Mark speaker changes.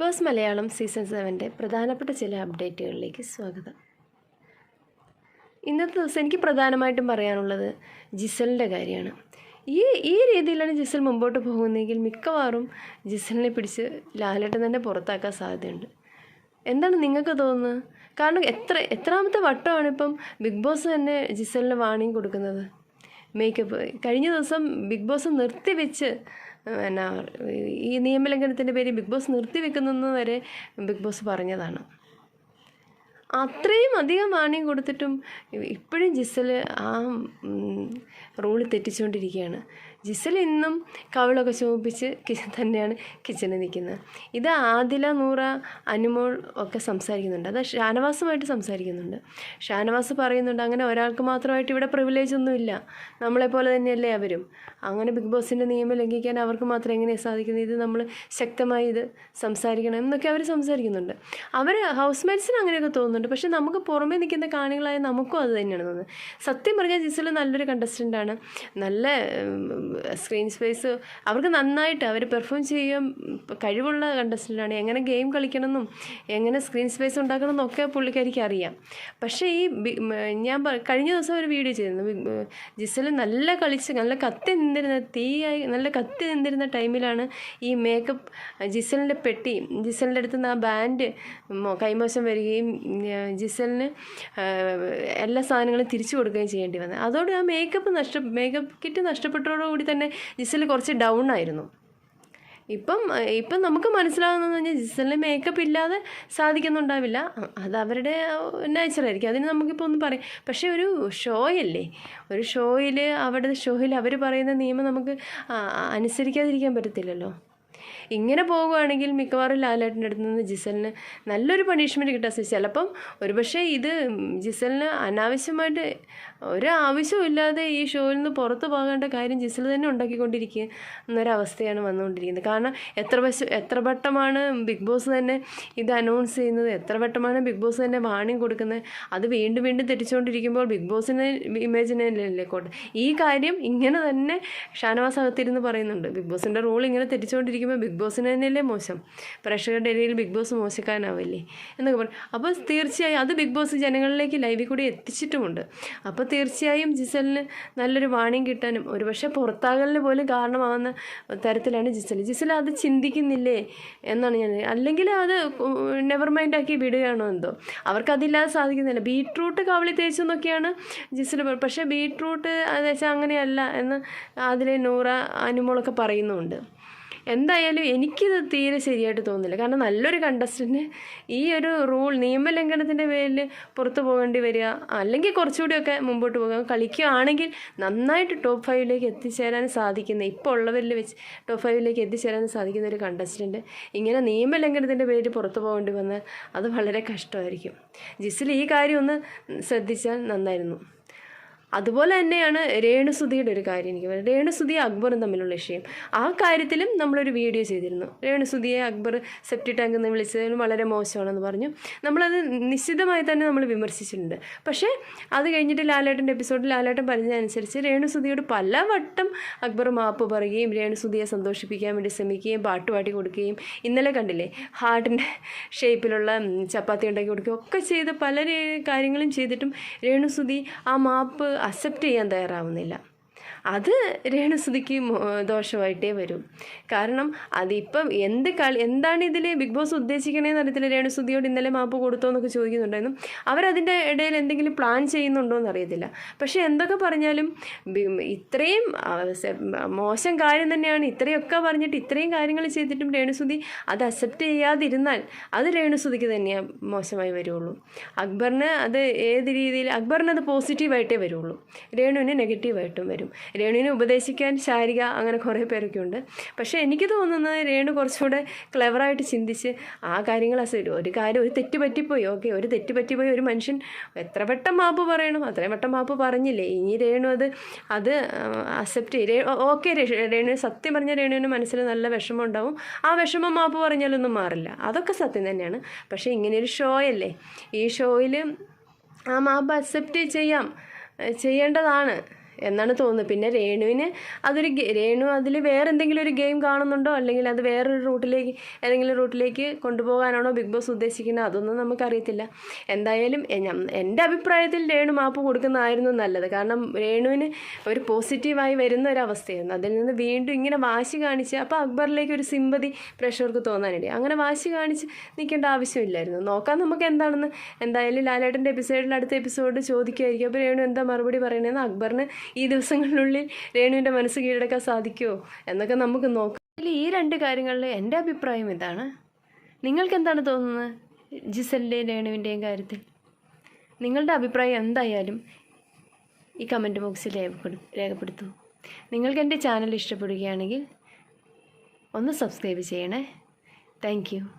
Speaker 1: Boss Malayalam season സെവന്റെ പ്രധാനപ്പെട്ട ചില അപ്ഡേറ്റുകളിലേക്ക് സ്വാഗതം. ഇന്നത്തെ ദിവസം എനിക്ക് പ്രധാനമായിട്ടും പറയാനുള്ളത് ജിസലിന്റെ കാര്യമാണ്. ഈ ഈ രീതിയിലാണ് ജിസൽ മുമ്പോട്ട് പോകുന്നതെങ്കിൽ മിക്കവാറും ജിസലിനെ പിടിച്ച് ലാലേട്ടൻ തന്നെ പുറത്താക്കാൻ സാധ്യതയുണ്ട്. എന്താണ് നിങ്ങൾക്ക് തോന്നുന്നത്? കാരണം എത്ര എത്രാമത്തെ വട്ടമാണ് ഇപ്പം ബിഗ് ബോസ് തന്നെ ജിസലിന് വാണിംഗ് കൊടുക്കുന്നത്? മേക്കപ്പ് കഴിഞ്ഞ ദിവസം ബിഗ് ബോസ് നിർത്തിവെച്ച് എന്നാ ഈ നിയമലംഘനത്തിന്റെ പേര് ബിഗ് ബോസ് നിർത്തിവെക്കുന്നെന്ന് വരെ ബിഗ് ബോസ് പറഞ്ഞതാണ്. അത്രയും അധികം വാണിംഗ് കൊടുത്തിട്ടും ഇപ്പോഴും ജിസൽ ആ റൂൾ തെറ്റിച്ചുകൊണ്ടിരിക്കുകയാണ് ജിസൽ ഇന്നും കവിളൊക്കെ ചുമപ്പിച്ച് കിച്ചൺ തന്നെയാണ് കിച്ചണിൽ നിൽക്കുന്നത്. ഇത് ആദില നൂറ അനുമോൾ ഒക്കെ സംസാരിക്കുന്നുണ്ട്. അത് ഷാനവാസുമായിട്ട് സംസാരിക്കുന്നുണ്ട്. ഷാനവാസ് പറയുന്നുണ്ട് അങ്ങനെ ഒരാൾക്ക് മാത്രമായിട്ട് ഇവിടെ പ്രിവിലേജ് ഒന്നുമില്ല നമ്മളെപ്പോലെ തന്നെയല്ലേ അവരും. അങ്ങനെ ബിഗ് ബോസിന്റെ നിയമം ലംഘിക്കാൻ അവർക്ക് മാത്രം എങ്ങനെയാണ് സാധിക്കുന്നത്? ഇത് നമ്മൾ ശക്തമായി ഇത് സംസാരിക്കണം എന്നൊക്കെ അവർ സംസാരിക്കുന്നുണ്ട്. അവർ ഹൗസ് മേറ്റ്സിന് അങ്ങനെയൊക്കെ തോന്നുന്നുണ്ട്. പക്ഷേ നമുക്ക് പുറമേ നിൽക്കുന്ന കാണികളായ നമുക്കും അത് തന്നെയാണ് തോന്നുന്നത്. സത്യം പറഞ്ഞാൽ ജിസൽ നല്ലൊരു കണ്ടസ്റ്റന്റാണ് നല്ല സ്ക്രീൻ സ്പേസ് അവർക്ക് നന്നായിട്ട് അവർ പെർഫോം ചെയ്യാൻ കഴിവുള്ള കണ്ടസ്റ്റന്റാണ് എങ്ങനെ ഗെയിം കളിക്കണമെന്നും എങ്ങനെ സ്ക്രീൻ സ്പേസ് ഉണ്ടാക്കണം എന്നൊക്കെ പുള്ളിക്കാരിക്ക് അറിയാം. പക്ഷേ ഈ ഞാൻ കഴിഞ്ഞ ദിവസം ഒരു വീഡിയോ ചെയ്തിരുന്നു. ജിസൽ നല്ല കളിച്ച് നല്ല കത്തി നിന്നിരുന്ന തീയായി നല്ല കത്തി നിന്നിരുന്ന ടൈമിലാണ് ഈ മേക്കപ്പ് ജിസലിന്റെ പെട്ടി ജിസലിന്റെ അടുത്ത് നിന്ന് ആ ബാൻഡ് കൈമോശം വരികയും ജിസലിന് എല്ലാ സാധനങ്ങളും തിരിച്ചു കൊടുക്കുകയും ചെയ്യേണ്ടി വന്നത് അതോടെ ആ മേക്കപ്പ് നഷ്ട മേക്കപ്പ് കിറ്റ് നഷ്ടപ്പെട്ടതോടുകൂടി തന്നെ ജിസൽ കുറച്ച് ഡൗൺ ആയിരുന്നു. ഇപ്പം ഇപ്പം നമുക്ക് മനസ്സിലാകുന്നതെന്ന് പറഞ്ഞാൽ ജിസലിന് മേക്കപ്പ് ഇല്ലാതെ സാധിക്കുന്നുണ്ടാവില്ല. അത് അവരുടെ നാച്ചുറായിരിക്കും അതിന് നമുക്കിപ്പോൾ ഒന്നും പറയാം. പക്ഷേ ഒരു ഷോയല്ലേ? ഒരു ഷോയിൽ അവരുടെ ഷോയിൽ അവർ പറയുന്ന നിയമം നമുക്ക് അനുസരിക്കാതിരിക്കാൻ പറ്റത്തില്ലല്ലോ. ഇങ്ങനെ പോകുകയാണെങ്കിൽ മിക്കവാറും ലാലേട്ടന്റെ അടുത്ത് നിന്ന് ജിസലിന് നല്ലൊരു പണിഷ്മെന്റ് കിട്ടാൻ ചിലപ്പം ഒരുപക്ഷെ ഇത് ജിസലിന് അനാവശ്യമായിട്ട് ഒരു ആവശ്യമില്ലാതെ ഈ ഷോയിൽ നിന്ന് പുറത്ത് പോകേണ്ട കാര്യം ജിസൽ തന്നെ ഉണ്ടാക്കിക്കൊണ്ടിരിക്കുക എന്നൊരവസ്ഥയാണ് വന്നുകൊണ്ടിരിക്കുന്നത്. കാരണം എത്ര വശം എത്ര വട്ടമാണ് ബിഗ് ബോസ് തന്നെ ഇത് അനൗൺസ് ചെയ്യുന്നത് എത്ര വട്ടമാണ് ബിഗ് ബോസ് തന്നെ വാണിംഗ് കൊടുക്കുന്നത് അത് വീണ്ടും വീണ്ടും തെറ്റിച്ചുകൊണ്ടിരിക്കുമ്പോൾ ബിഗ് ബോസിന് ഇമേജിനല്ലേ കോട്ടെ ഈ കാര്യം ഇങ്ങനെ തന്നെ ഷാനവാസ് അകത്തിരുന്ന് പറയുന്നുണ്ട്. ബിഗ് ബോസിന്റെ റൂൾ ഇങ്ങനെ തെറ്റിച്ചുകൊണ്ടിരിക്കുമ്പോൾ ബിഗ് ബോസിന് തന്നെയല്ലേ മോശം? പ്രേക്ഷകരുടെ ഇടയിൽ ബിഗ് ബോസ് മോശക്കാരനാവില്ലേ? എന്നൊക്കെ പറഞ്ഞു അപ്പോൾ തീർച്ചയായും അത് ബിഗ് ബോസ് ജനങ്ങളിലേക്ക് ലൈവിൽ കൂടി എത്തിച്ചിട്ടുമുണ്ട്. അപ്പോൾ തീർച്ചയായും ജിസലിന് നല്ലൊരു വാണിംഗ് കിട്ടാനും ഒരുപക്ഷെ പുറത്താകലിന് പോലും കാരണമാകുന്ന തരത്തിലാണ് ജിസൽ. ജിസൽ അത് ചിന്തിക്കുന്നില്ലേ എന്നാണ് ഞാൻ അല്ലെങ്കിൽ അത് നെവർ മൈൻഡാക്കി വിടുകയാണോ എന്തോ? അവർക്കതില്ലാതെ സാധിക്കുന്നില്ല. ബീട്രൂട്ട് കവളി തേച്ചു എന്നൊക്കെയാണ് ജിസൽ പക്ഷേ ബീട്രൂട്ട് അത് വെച്ചാൽ അങ്ങനെയല്ല എന്ന് അതിലെ നൂറ അനുമോളൊക്കെ പറയുന്നുമുണ്ട് എന്തായാലും എനിക്കിത് തീരെ ശരിയായിട്ട് തോന്നുന്നില്ല. കാരണം നല്ലൊരു കണ്ടസ്റ്റന്റ് ഈ ഒരു റൂൾ നിയമലംഘനത്തിന്റെ പേരിൽ പുറത്തു പോകേണ്ടി വരിക അല്ലെങ്കിൽ കുറച്ചുകൂടിയൊക്കെ മുമ്പോട്ട് പോകുക കളിക്കുകയാണെങ്കിൽ നന്നായിട്ട് ടോപ്പ് ഫൈവിലേക്ക് എത്തിച്ചേരാൻ സാധിക്കുന്ന ഇപ്പോൾ ഉള്ളവരിൽ വെച്ച് ടോപ്പ് ഫൈവിലേക്ക് എത്തിച്ചേരാൻ സാധിക്കുന്ന ഒരു കണ്ടസ്റ്റന്റ് ഇങ്ങനെ നിയമലംഘനത്തിന്റെ പേരിൽ പുറത്തു പോകേണ്ടി വന്നാൽ അത് വളരെ കഷ്ടമായിരിക്കും. ജിസിൽ ഈ കാര്യം ഒന്ന് ശ്രദ്ധിച്ചാൽ നന്നായിരുന്നു. അതുപോലെ തന്നെയാണ് രേണുസുതിയുടെ ഒരു കാര്യം എനിക്ക് പറയുന്നത് രേണുസുതി അക്ബറും തമ്മിലുള്ള വിഷയം. ആ കാര്യത്തിലും നമ്മളൊരു വീഡിയോ ചെയ്തിരുന്നു. രേണുസുതിയെ അക്ബർ സെപ്റ്റി ടാങ്ക് എന്ന് വിളിച്ചതിൽ വളരെ മോശമാണെന്ന് പറഞ്ഞു. നമ്മളത് നിശ്ചിതമായി തന്നെ നമ്മൾ വിമർശിച്ചിട്ടുണ്ട്. പക്ഷേ അത് കഴിഞ്ഞിട്ട് ലാലേട്ടന്റെ എപ്പിസോഡിൽ ലാലേട്ടൻ പറഞ്ഞതനുസരിച്ച് രേണുസുതിയോട് പലവട്ടം അക്ബർ മാപ്പ് പറയുകയും രേണുസുതിയെ സന്തോഷിപ്പിക്കാൻ വേണ്ടി ശ്രമിക്കുകയും പാട്ട് പാടി കൊടുക്കുകയും ഇന്നലെ കണ്ടില്ലേ ഹാർട്ടിന്റെ ഷേപ്പിലുള്ള ചപ്പാത്തി ഉണ്ടാക്കി കൊടുക്കുകയും ഒക്കെ ചെയ്ത് പല കാര്യങ്ങളും ചെയ്തിട്ടും രേണുസുതി ആ മാപ്പ് അക്സെപ്റ്റ് ചെയ്യാൻ തയ്യാറാവുന്നില്ല. അത് രേണുസുതിക്ക് ദോഷമായിട്ടേ വരും. കാരണം അതിപ്പം എന്ത് കളി എന്താണ് ഇതിൽ ബിഗ് ബോസ് ഉദ്ദേശിക്കണേന്ന് അറിയത്തില്ല. രേണുസുതിയോട് ഇന്നലെ മാപ്പ് കൊടുത്തോ എന്നൊക്കെ ചോദിക്കുന്നുണ്ടായിരുന്നു. അവരതിന്റെ ഇടയിൽ എന്തെങ്കിലും പ്ലാൻ ചെയ്യുന്നുണ്ടോ എന്ന് അറിയത്തില്ല. പക്ഷേ എന്തൊക്കെ പറഞ്ഞാലും ഇത്രയും മോശം കാര്യം തന്നെയാണ്. ഇത്രയൊക്കെ പറഞ്ഞിട്ട് ഇത്രയും കാര്യങ്ങൾ ചെയ്തിട്ടും രേണുസുതി അത് അക്സെപ്റ്റ് ചെയ്യാതിരുന്നാൽ അത് രേണുസുതിക്ക് തന്നെയാണ് മോശമായി വരുള്ളൂ. അക്ബറിന് അത് ഏത് രീതിയിൽ അക്ബറിന് അത് പോസിറ്റീവായിട്ടേ വരുള്ളൂ. രേണുവിന് നെഗറ്റീവായിട്ടും വരും. രേണുവിനെ ഉപദേശിക്കാൻ ശാരിക അങ്ങനെ കുറേ പേരൊക്കെ ഉണ്ട് പക്ഷേ എനിക്ക് തോന്നുന്നത് രേണു കുറച്ചുകൂടെ ക്ലെവറായിട്ട് ചിന്തിച്ച് ആ കാര്യങ്ങൾ അസൈഡ് ഒരു കാര്യം ഒരു തെറ്റ് പറ്റിപ്പോയി. ഓക്കെ ഒരു തെറ്റ് പറ്റിപ്പോയി. ഒരു മനുഷ്യൻ എത്ര വട്ടം മാപ്പ് പറയണം? അത്രയും വട്ടം മാപ്പ് പറഞ്ഞില്ലേ? ഇനി രേണു അത് അത് അക്സെപ്റ്റ് ചെയ്യും ഓക്കെ രേണു സത്യം പറഞ്ഞ രേണുവിന് മനസ്സിൽ നല്ല വിഷമം ഉണ്ടാവും. ആ വിഷമം മാപ്പ് പറഞ്ഞാലൊന്നും മാറില്ല. അതൊക്കെ സത്യം തന്നെയാണ്. പക്ഷേ ഇങ്ങനെയൊരു ഷോ അല്ലേ ഈ ഷോയിൽ ആ മാപ്പ് അക്സെപ്റ്റ് ചെയ്യാം ചെയ്യേണ്ടതാണ്. എന്നാണ് തോന്നുന്നത്. പിന്നെ രേണുവിന് അതൊരു രേണു അതിൽ വേറെ എന്തെങ്കിലും ഒരു ഗെയിം കാണുന്നുണ്ടോ? അല്ലെങ്കിൽ അത് വേറൊരു റൂട്ടിലേക്ക് ഏതെങ്കിലും റൂട്ടിലേക്ക് കൊണ്ടുപോകാനാണോ ബിഗ് ബോസ് ഉദ്ദേശിക്കുന്നത്? അതൊന്നും നമുക്കറിയത്തില്ല. എന്തായാലും എന്റെ അഭിപ്രായത്തിൽ രേണു മാപ്പ് കൊടുക്കുന്നതായിരുന്നു നല്ലത്. കാരണം രേണുവിന് ഒരു പോസിറ്റീവായി വരുന്ന ഒരു അവസ്ഥയായിരുന്നു അതിൽ നിന്ന് വീണ്ടും ഇങ്ങനെ വാശി കാണിച്ച് അപ്പോൾ അക്ബറിലേക്ക് ഒരു സിമ്പതി പ്രഷർക്ക് തോന്നാനിടയും അങ്ങനെ വാശി കാണിച്ച് നിൽക്കേണ്ട ആവശ്യമില്ലായിരുന്നു. നോക്കാം നമുക്ക് എന്താണെന്ന്. എന്തായാലും ലാലേട്ടന്റെ എപ്പിസോഡിൽ അടുത്ത എപ്പിസോഡ് ചോദിക്കുമായിരിക്കും അപ്പോൾ രേണു എന്താ മറുപടി പറയണതെന്ന് അക്ബറിന് ഈ ദിവസങ്ങളിനുള്ളിൽ രേണുവിന്റെ മനസ്സ് കീഴടക്കാൻ സാധിക്കുമോ എന്നൊക്കെ നമുക്ക് നോക്കാം. ഇതിൽ ഈ രണ്ട് കാര്യങ്ങളിൽ എന്റെ അഭിപ്രായം ഇതാണ്. നിങ്ങൾക്ക് എന്താണ് തോന്നുന്നത് ജിസലിന്റെയും രേണുവിന്റെയും കാര്യത്തിൽ? നിങ്ങളുടെ അഭിപ്രായം എന്തായാലും ഈ കമന്റ് ബോക്സിൽ രേഖപ്പെടു രേഖപ്പെടുത്തൂ. നിങ്ങൾക്ക് എന്റെ ചാനൽ ഇഷ്ടപ്പെടുകയാണെങ്കിൽ ഒന്ന് സബ്സ്ക്രൈബ് ചെയ്യണേ. താങ്ക്